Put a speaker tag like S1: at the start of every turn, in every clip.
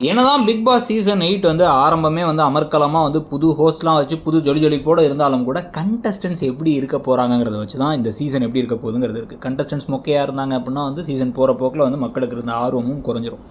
S1: என்னதான் big Boss season eight வந்து ஆரம்பமே வந்து அமர்க்கலமாக வந்து புது ஹோஸ்ட்லாம் வச்சு புது ஜொலி ஜொலிப்போடு இருந்தாலும் கூட கண்டஸ்டன்ஸ் எப்படி இருக்க போகிறாங்கிறத வச்சு தான் இந்த சீசன் எப்படி இருக்க போகுதுங்கிறது இருக்குது கண்டஸ்டன்ஸ் மொக்கையாக இருந்தாங்க அப்படின்னா வந்து சீசன் போகிற போக்கில் வந்து மக்களுக்கு இருந்த ஆர்வமும் குறைஞ்சிரும்.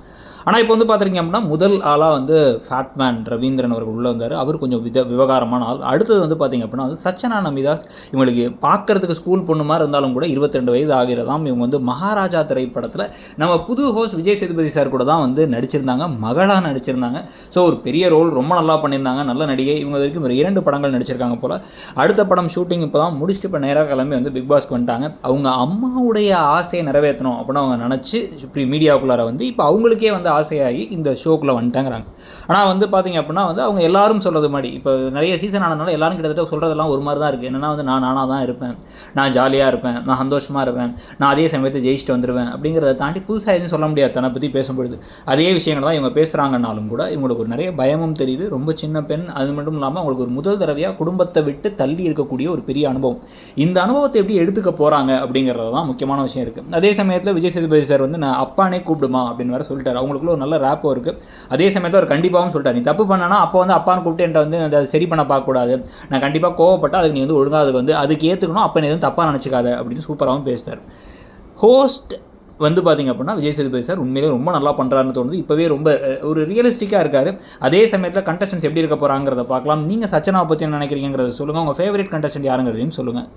S1: ஆனால் இப்போ வந்து பார்த்துருக்கீங்க அப்படின்னா முதல் ஆளாக வந்து ஃபேட்மேன் ரவீந்திரன் அவர்கள் உள்ளே வந்தார். அவர் கொஞ்சம் வித விவகாரமான ஆள். அடுத்தது வந்து பார்த்திங்க அப்படின்னா வந்து சச்சனா நமிதாஸ் இவங்களுக்கு பார்க்கறதுக்கு ஸ்கூல் பொண்ணு மாதிரி இருந்தாலும் கூட 22 வயது ஆகிறதாம் இவங்க வந்து மகாராஜா திரைப்படத்தில் நம்ம புது ஹோஸ்ட் விஜய் சேதுபதி சார் கூட தான் வந்து நடிச்சிருந்தாங்க. மகளாக நடிச்சிருந்தாங்க. ஸோ ஒரு பெரிய ரோல் ரொம்ப நல்லா பண்ணியிருந்தாங்க. நல்ல நடிகை. இவங்க வரைக்கும் ஒரு இரண்டு படங்கள் நடிச்சிருக்காங்க போல். அடுத்த படம் ஷூட்டிங் இப்போ தான் முடிச்சுட்டு இப்போ நேராக கிளம்பி வந்து பிக் பாஸ்க்கு வந்துட்டாங்க. அவங்க அம்மாவுடைய ஆசையை நிறைவேற்றணும் அப்படின்னு அவங்க நினச்சி இப்படி மீடியாவுக்குள்ளார வந்து இப்போ அவங்களுக்கே வந்து ஆசையாகி இந்த ஷோக்குள்ளே வந்துட்டாங்கிறாங்க. ஆனால் வந்து பார்த்தீங்க அப்படின்னா வந்து அவங்க எல்லாரும் சொல்கிறது மாதிரி இப்போ நிறைய சீசன் ஆனதுனால எல்லாரும் கிட்டத்தட்ட சொல்கிறதெல்லாம் ஒரு மாதிரி தான் இருக்குது என்னென்னா வந்து நான் நானாக தான் இருப்பேன். நான் ஜாலியாக இருப்பேன். நான் சந்தோஷமாக இருப்பேன். நான் அதே சமயத்தை ஜெயிச்சுட்டு வந்துடுவேன் அப்படிங்கிறத தாண்டி புதுசாக எதுவும் சொல்ல முடியாது. தன்னை பற்றி பேசும்பொழுது. அதே விஷயங்கள் தான் இவங்க பேசுகிறாங்கனாலும் கூட இவங்களுக்கு ஒரு நிறைய பயமும் தெரியுது. ரொம்ப சின்ன பெண் அது மட்டும் இல்லாமல் அவங்களுக்கு ஒரு முதல் தடவையாக குடும்பத்தை விட்டு தள்ளி இருக்கக்கூடிய ஒரு பெரிய அனுபவம். இந்த அனுபவத்தை எப்படி எடுத்துக்க போகிறாங்க அப்படிங்கிறது தான் முக்கியமான விஷயம் இருக்குது அதே சமயத்தில் விஜய் சேதுபதி சார் வந்து நான் அப்பானே கூப்பிடுமா? அப்படின்னு வேறு சொல்லிட்டார். அவங்களுக்குள்ள ஒரு நல்ல ரேப்போ இருக்குது அதே சமயத்தில் அவர் கண்டிப்பாகவும் சொல்லிட்டார். நீ தப்பு பண்ணனா அப்போ வந்து அப்பான்னு கூப்பிட்டு என்கிட்ட வந்து அதை சரி பண்ண பார்க்கக்கூடாது. நான் கண்டிப்பாக கோவப்பட்டால் அதுக்கு நீ வந்து ஒழுங்காக அதுக்கு வந்து அதுக்கு ஏற்றுக்கணும் அப்போ நீ எதுவும் தப்பாக நினச்சிக்காத. அப்படின்னு சூப்பராகவும் பேசுகிறார் ஹோஸ்ட் வந்து பார்த்திங்க அப்படின்னா விஜய் சேதுபதி சார் உண்மையிலே ரொம்ப நல்லா பண்ணுறாருன்னு தோணுது. இப்போவே ரொம்ப ஒரு ரியலிஸ்டிக்காக இருக்கார். அதே சமயத்தில் கண்டஸ்டன்ஸ் எப்படி இருக்க போகிறாங்கிறத பார்க்கலாம். நீங்கள் சச்சனாவை பற்றி என்ன நினைக்கிறீங்கிறத சொல்லுங்கள் உங்கள் ஃபேவரட் கண்டஸ்டன்ட் யாருங்கிறதையும் சொல்லுங்கள்